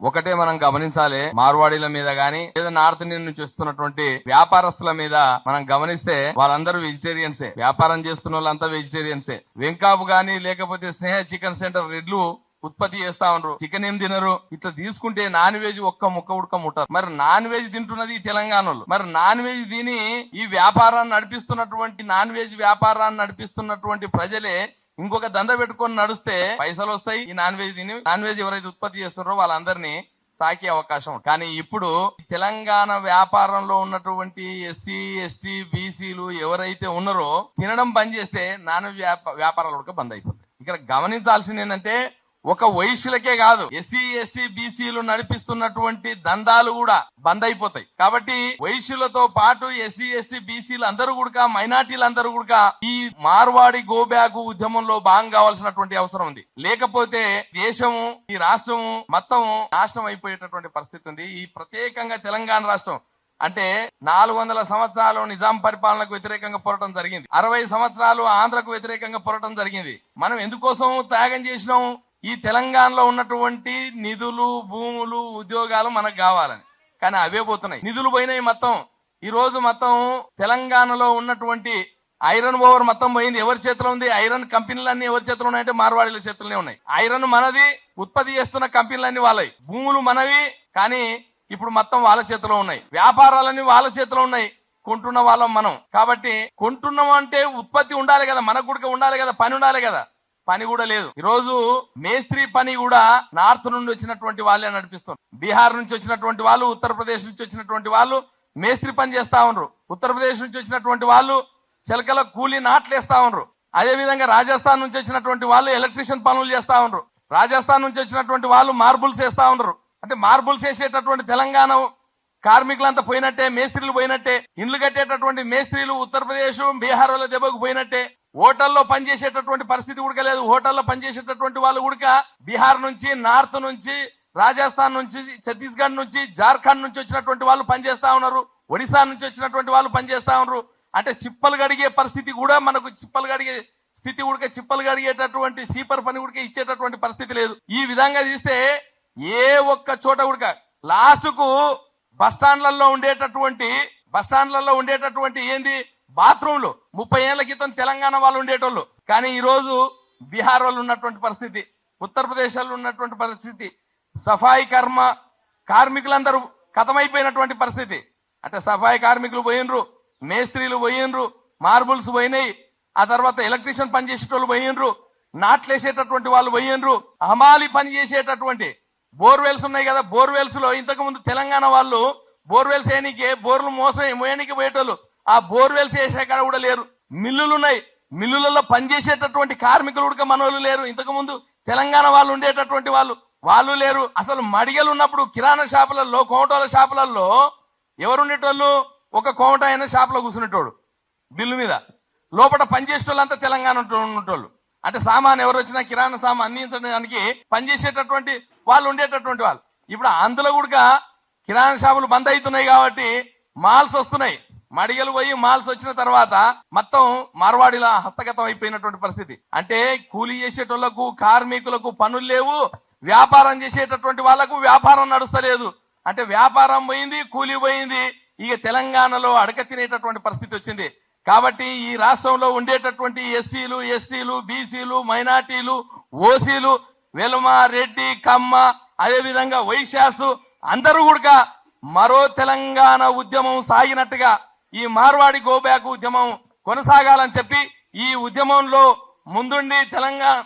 ఒకటే మనం గమనించాలి మార్వాడీల మీద గాని లేదా నార్త్ ఇండియన్ నుంచి వస్తున్నటువంటి వ్యాపారస్తుల మీద మనం గమనిస్తే వాళ్ళందరూ వెజిటేరియన్సే వ్యాపారం చేస్తున్న వాళ్ళంతా వెజిటేరియన్సే వెంకాపు గాని లేకపోతే స్నేహ చికెన్ సెంటర్ రెడ్లు ఉత్పత్తి చేస్తా ఉండరు. చికెన్ ఏం తినరు? ఇట్లా తీసుకుంటే నాన్ వెజ్ ఒక్క ముక్క ఉడక ముట్టారు. మరి నాన్ వెజ్ తింటున్నది ఈ తెలంగాణలో మరి నాన్ వెజ్ తిని ఈ వ్యాపారాన్ని నడిపిస్తున్నటువంటి నాన్ వెజ్ వ్యాపారాన్ని నడిపిస్తున్నటువంటి ప్రజలే ఇంకొక దంద పెట్టుకొని నడిస్తే పైసలు వస్తాయి. ఈ నాన్ వెజ్ తిని నాన్ వెజ్ ఎవరైతే ఉత్పత్తి చేస్తున్నారో వాళ్ళందరినీ సాకే అవకాశం. కానీ ఇప్పుడు తెలంగాణ వ్యాపారంలో ఉన్నటువంటి ఎస్సీ ఎస్టీ బీసీలు ఎవరైతే ఉన్నారో తినడం బంద్ చేస్తే నాన్ వ్యాపారాలు కూడా బంద్ అయిపోతాయి. ఇక్కడ గమనించాల్సింది ఏంటంటే ఒక వైశ్యులకే కాదు ఎస్సీ ఎస్టీ బీసీలు నడిపిస్తున్నటువంటి దందాలు కూడా బంద్ అయిపోతాయి. కాబట్టి వైశ్యులతో పాటు ఎస్సీ ఎస్టీ బీసీలు అందరూ కూడా మైనార్టీలు అందరూ కూడా ఈ మార్వాడి గోబ్యాక్ ఉద్యమంలో భాగం కావాల్సినటువంటి అవసరం ఉంది. లేకపోతే దేశము ఈ రాష్ట్రము మొత్తం నాశనం అయిపోయేటటువంటి పరిస్థితి ఉంది. ఈ ప్రత్యేకంగా తెలంగాణ రాష్ట్రం అంటే నాలుగు వందల సంవత్సరాలు నిజాం పరిపాలనకు వ్యతిరేకంగా పోరాటం జరిగింది. అరవై సంవత్సరాలు ఆంధ్రకు వ్యతిరేకంగా పోరాటం జరిగింది. మనం ఎందుకోసం త్యాగం చేసినాం? ఈ తెలంగాణలో ఉన్నటువంటి నిధులు భూములు ఉద్యోగాలు మనకు కావాలని. కానీ అవే పోతున్నాయి. నిధులు పోయినాయి మొత్తం. ఈ రోజు మొత్తం తెలంగాణలో ఉన్నటువంటి ఐరన్ ఓవర్ మొత్తం పోయింది. ఎవరి చేతిలో ఉంది? ఐరన్ కంపెనీలన్నీ ఎవరి చేతిలో ఉన్నాయంటే మార్వాడీల చేతిలోనే ఉన్నాయి. ఐరన్ మనది ఉత్పత్తి చేస్తున్న కంపెనీలన్నీ వాళ్ళవి. భూములు మనవి కానీ ఇప్పుడు మొత్తం వాళ్ళ చేతిలో ఉన్నాయి. వ్యాపారాలన్నీ వాళ్ళ చేతిలో ఉన్నాయి. కొంటున్న వాళ్ళం మనం. కాబట్టి కొంటున్నాం అంటే ఉత్పత్తి ఉండాలి కదా. మనకు కూడా ఉండాలి కదా. పని ఉండాలి కదా. పని కూడా లేదు. ఈరోజు మేస్త్రి పని కూడా నార్త్ నుండి వచ్చినటువంటి వాళ్ళే నడిపిస్తున్నారు. బీహార్ నుంచి వచ్చినటువంటి వాళ్ళు ఉత్తరప్రదేశ్ నుంచి వచ్చినటువంటి వాళ్ళు మేస్త్రి పని చేస్తా ఉన్నారు. ఉత్తరప్రదేశ్ నుంచి వచ్చినటువంటి వాళ్ళు చిలకల కూలి నాట్లేస్తా ఉన్నారు. అదే విధంగా రాజస్థాన్ నుంచి వచ్చినటువంటి వాళ్ళు ఎలక్ట్రీషియన్ పనులు చేస్తా ఉన్నారు. రాజస్థాన్ నుంచి వచ్చినటువంటి వాళ్ళు మార్బుల్స్ వేస్తా ఉన్నారు. అంటే మార్బుల్స్ వేసేటటువంటి తెలంగాణ కార్మికులంతా పోయినట్టే మేస్త్రీలు పోయినట్టే ఇండ్లు కట్టేటటువంటి మేస్త్రీలు ఉత్తరప్రదేశ్ బీహార్ వాళ్ళ దెబ్బకు పోయినట్టే. హోటల్లో పనిచేసేటటువంటి పరిస్థితి కూడా లేదు. హోటల్లో పనిచేసేటటువంటి వాళ్ళు కూడా బీహార్ నుంచి నార్త్ నుంచి రాజస్థాన్ నుంచి ఛత్తీస్గఢ్ నుంచి జార్ఖండ్ నుంచి వచ్చినటువంటి వాళ్ళు పనిచేస్తా ఉన్నారు. ఒడిశా నుంచి వచ్చినటువంటి వాళ్ళు పనిచేస్తా ఉన్నారు. అంటే చిప్పలు గడిగే పరిస్థితి కూడా మనకు చిప్పలు గడిగే స్థితి ఉడక చిప్పలు గడిగేటటువంటి సీపర్ పని ఉడికే ఇచ్చేటటువంటి పరిస్థితి లేదు. ఈ విధంగా తీస్తే ఏ ఒక్క చోట ఉడక. లాస్ట్కు బస్టాండ్లలో ఉండేటటువంటి బస్ ఉండేటటువంటి ఏంది? బాత్రూంలు. ముప్పై ఏళ్ళ క్రితం తెలంగాణ వాళ్ళు ఉండేటోళ్ళు. కానీ ఈరోజు బీహార్ వాళ్ళు ఉన్నటువంటి పరిస్థితి ఉత్తరప్రదేశ్ వాళ్ళు ఉన్నటువంటి పరిస్థితి సఫాయి కర్మ కార్మికులందరూ కథమైపోయినటువంటి పరిస్థితి. అంటే సఫాయి కార్మికులు పోయినరు మేస్త్రీలు పోయినరు మార్బుల్స్ పోయినాయి ఆ తర్వాత ఎలక్ట్రీషియన్ పని చేసేటోళ్ళు పోయినరు నాట్లేసేటటువంటి వాళ్ళు పోయినరు హమాలి పని చేసేటటువంటి బోర్వెల్స్ ఉన్నాయి కదా బోర్వెల్స్లో ఇంతకు ముందు తెలంగాణ వాళ్ళు బోర్వెల్స్ వేయనికే బోర్లు మోసం మోయనికి పోయేటోళ్ళు. ఆ బోర్వెల్స్ వేసే కాడ కూడా లేరు. మిల్లులు ఉన్నాయి మిల్లులలో పనిచేసేటటువంటి కార్మికులు ఉడక మనోళ్ళు లేరు. ఇంతకు ముందు తెలంగాణ వాళ్ళు ఉండేటటువంటి వాళ్ళు వాళ్ళు లేరు. అసలు మడిగలు ఉన్నప్పుడు కిరాణా షాపులలో కోమటోల షాపులలో ఎవరుండేటోళ్ళు? ఒక కోమట అయిన షాపులో కూర్చునేటోడు బిల్లు మీద. లోపల పనిచేసేటోళ్ళంతా తెలంగాణ ఉన్నటోళ్ళు అంటే సామాన్ ఎవరు వచ్చినా కిరాణా సామాన్ అందించడానికి పనిచేసేటటువంటి వాళ్ళు ఉండేటటువంటి వాళ్ళు. ఇప్పుడు అందులో కూడా కిరాణా షాపులు బంద్ అవుతున్నాయి కాబట్టి మాల్స్ వస్తున్నాయి. మడిగలు పోయి మాల్స్ వచ్చిన తర్వాత మొత్తం మార్వాడిలా హస్తగతం అయిపోయినటువంటి పరిస్థితి. అంటే కూలీ చేసేటోళ్ళకు కార్మికులకు పనులు లేవు వ్యాపారం చేసేటటువంటి వాళ్ళకు వ్యాపారం నడుస్తలేదు. అంటే వ్యాపారం పోయింది కూలీ పోయింది. ఇక తెలంగాణలో అడక తినేటటువంటి పరిస్థితి వచ్చింది. కాబట్టి ఈ రాష్ట్రంలో ఉండేటటువంటి ఎస్సీలు ఎస్టీలు బీసీలు మైనార్టీలు ఓసీలు వెలుమ రెడ్డి కమ్మ అదేవిధంగా వైశ్యాసు అందరూ కూడా మరో తెలంగాణ ఉద్యమం సాగినట్టుగా ఈ మార్వాడి గోబ్యాక్ ఉద్యమం కొనసాగాలని చెప్పి ఈ ఉద్యమంలో ముందుండి తెలంగాణ